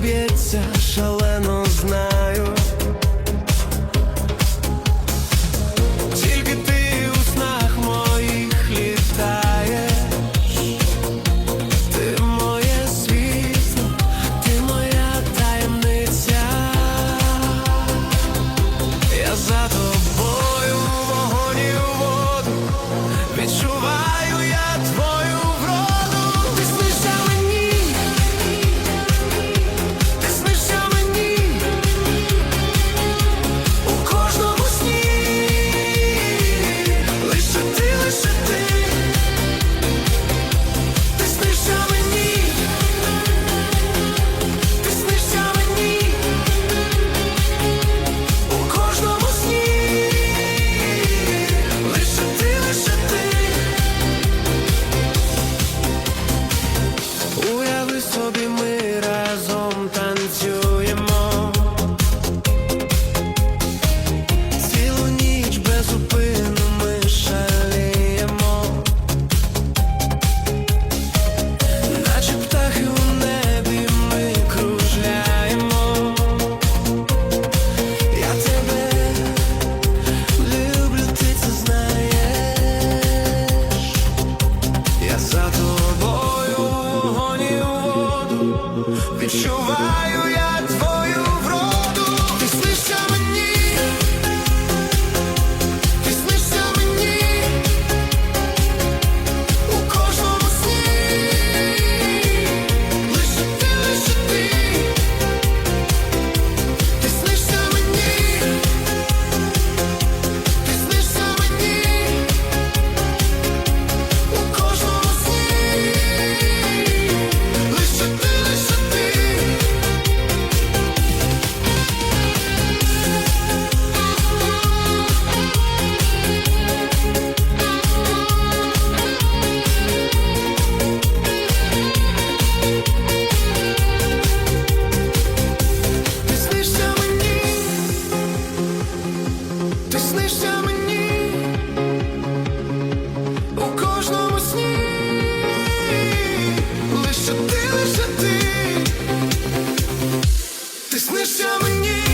б'ється, шалено знаю. Я за тобою вогонь воду відчуваю я твою. Дивися мені.